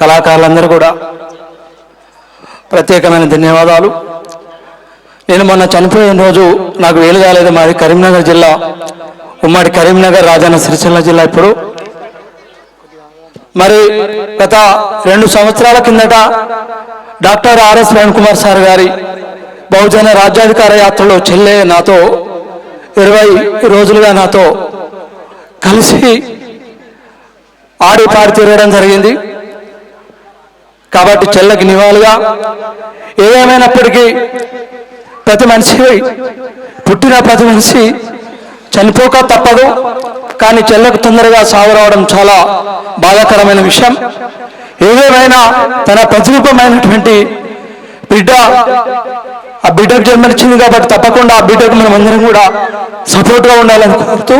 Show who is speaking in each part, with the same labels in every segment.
Speaker 1: కళాకారులందరూ కూడా ప్రత్యేకమైన ధన్యవాదాలు. నేను మొన్న చనిపోయిన రోజు నాకు వీలు కాలేదు మాది కరీంనగర్ జిల్లా. ఉమ్మడి కరీంనగర్ రాజన్న సిరిసిల్ల జిల్లా ఇప్పుడు. మరి గత రెండు సంవత్సరాల కిందట డాక్టర్ ఆర్ఎస్ కుమార్ సార్ గారి బహుజన రాజ్యాధికార యాత్రలో చెల్లె నాతో ఇరవై రోజులుగా నాతో కలిసి ఆడి పాడి తిరగడం జరిగింది. కాబట్టి చెల్లకి నివాళిగా ఏమైనప్పటికీ ప్రతి మనిషి పుట్టిన ప్రతి మనిషి చనిపోక తప్పదు. కానీ చెల్లకు తొందరగా సాగు రావడం చాలా బాధాకరమైన విషయం. ఏదేమైనా తన ప్రతిరూపమైనటువంటి బిడ్డ ఆ బిడ్డకు జన్మనిచ్చింది కాబట్టి తప్పకుండా ఆ బిడ్డకు మనం అందరం కూడా సపోర్ట్గా ఉండాలని కోరుతూ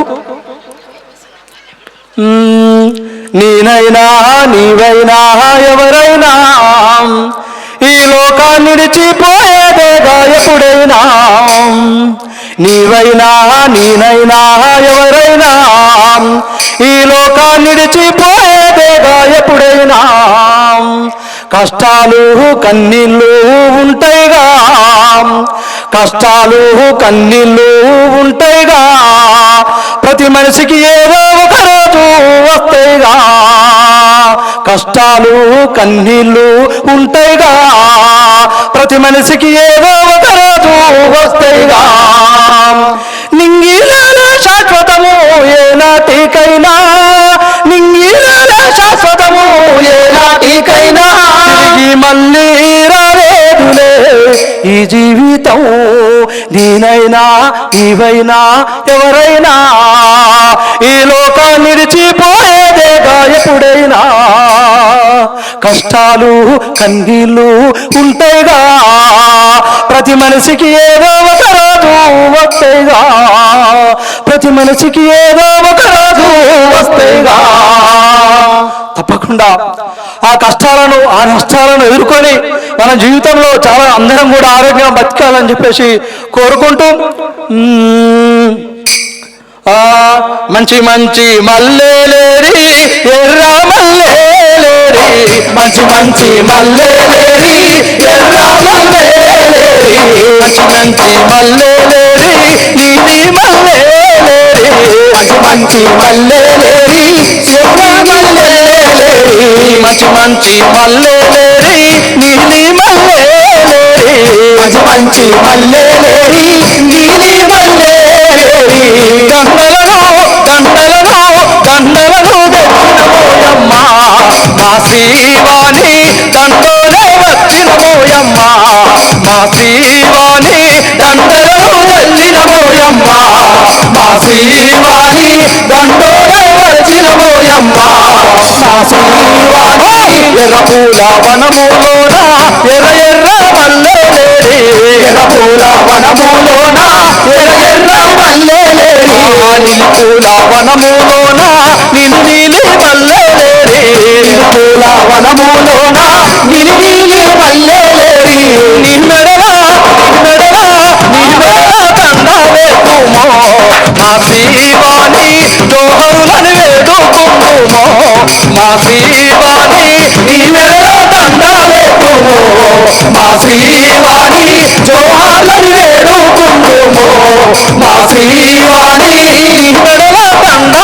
Speaker 1: నేనైనా నీవైనా ఎవరైనా ఈ లోకాన్ని విడిచిపోయేదేగా ఎప్పుడైనా నీవైనా నేనైనా ఎవరైనా ఈ లోకాన్ని విడిచిపోయేదేగా ఎప్పుడైనా కష్టాలు కన్నీళ్ళు ఉంటాయిగా. కష్టాలు కన్నీళ్ళు ఉంటాయిగా. ప్రతి మనిషికి ఏదో ఒకరు రోజు వస్తాయిగా కష్టాలు కన్నీళ్ళు ఉంటాయిగా. ప్రతి మనిషికి ఏదో ఒక రోజు వస్తాయిగా నింగిలాల శాశ్వతము ఏ నాటికైనా నింగిలాల శాశ్వతము ఏ నాటికైనా తిరిగి మళ్ళీ రాలేదులే ఈ జీవితం నేనైనా నీవైనా ఎవరైనా. ఈ కష్టాలు కన్నీళ్ళు ఉంటాయిగా ప్రతి మనిషికి ఏదో ఒక రాదు వస్తాయిగా ప్రతి మనిషికి ఏదో ఒక రాదు వస్తాయిగా తప్పకుండా ఆ కష్టాలను ఆ నష్టాలను ఎదుర్కొని మన జీవితంలో చాలా అందరం కూడా ఆరోగ్యంగా బతకాలని చెప్పేసి కోరుకుంటూ మంచి మంచి మల్లెలేరి ఎర్ర మంచి మంచి మల్లెలేరి మంచి మంచి మల్లెలేరి నీలి మల్లెలేరి. మంచి మంచి మల్లెలేరి ఎర్ర మల్లెలేరి. మంచి మంచి మల్లెలేరి నీలి మల్లెలేరి. మంచి మంచి మల్లెలేరి మా శ్రీవాణి దండోనే వచ్చినమోయమ్మ మా శ్రీవాణి దండలను తెచ్చినమోయమ్మ మా శ్రీవాణి దండోనే వచ్చినమోయమ్మ మా శ్రీవాణి ఎర్ర పూల వనములోన ఎర్ర ఎర్ర మల్లెలేని ఎర్ర పూల వనములోన ఎర్ర ఎర్ర మల్లెలేరి పూల వనములో శ్రీవాణి నిన్నడలా దండాలే మా శ్రీవాణి జోహాలను వేడుకుందుమో మా శ్రీవాణి నిన్నడలా దండాలే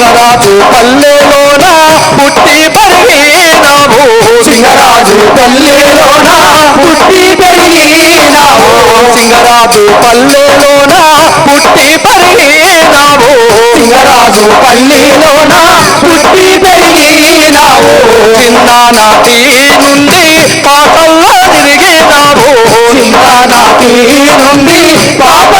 Speaker 1: సింగరాజు పల్లెలోన? పుట్టి పెరిగినావు? సింగరాజు పల్లెలోన? పుట్టి పెరిగినావు? సింగరాజు పల్లెలోన? పుట్టి పెరిగినావు? సింగరాజు పల్లెలోన? పుట్టి పెరిగినావు? చిన్ననాటి నుండి పాటల్లో తిరిగినావు? చిన్ననాటి నుండి పాట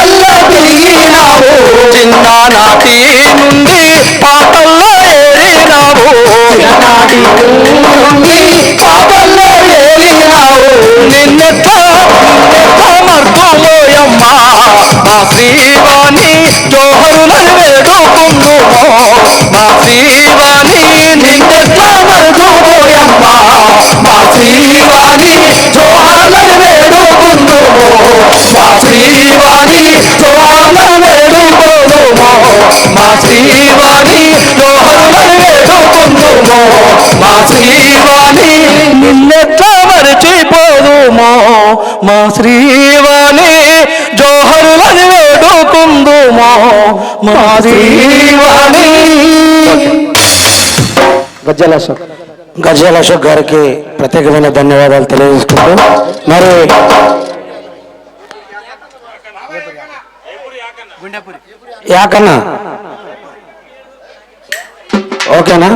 Speaker 1: మా జోహరులని వేడుకుందుమో మా శ్రీవాణి.
Speaker 2: గజ్జల అశోక్.
Speaker 1: గజాల అశోక్ గారికి ప్రత్యేకమైన ధన్యవాదాలు తెలియజేసుకుంటూ మరి యాకన్నా. ఓకేనా?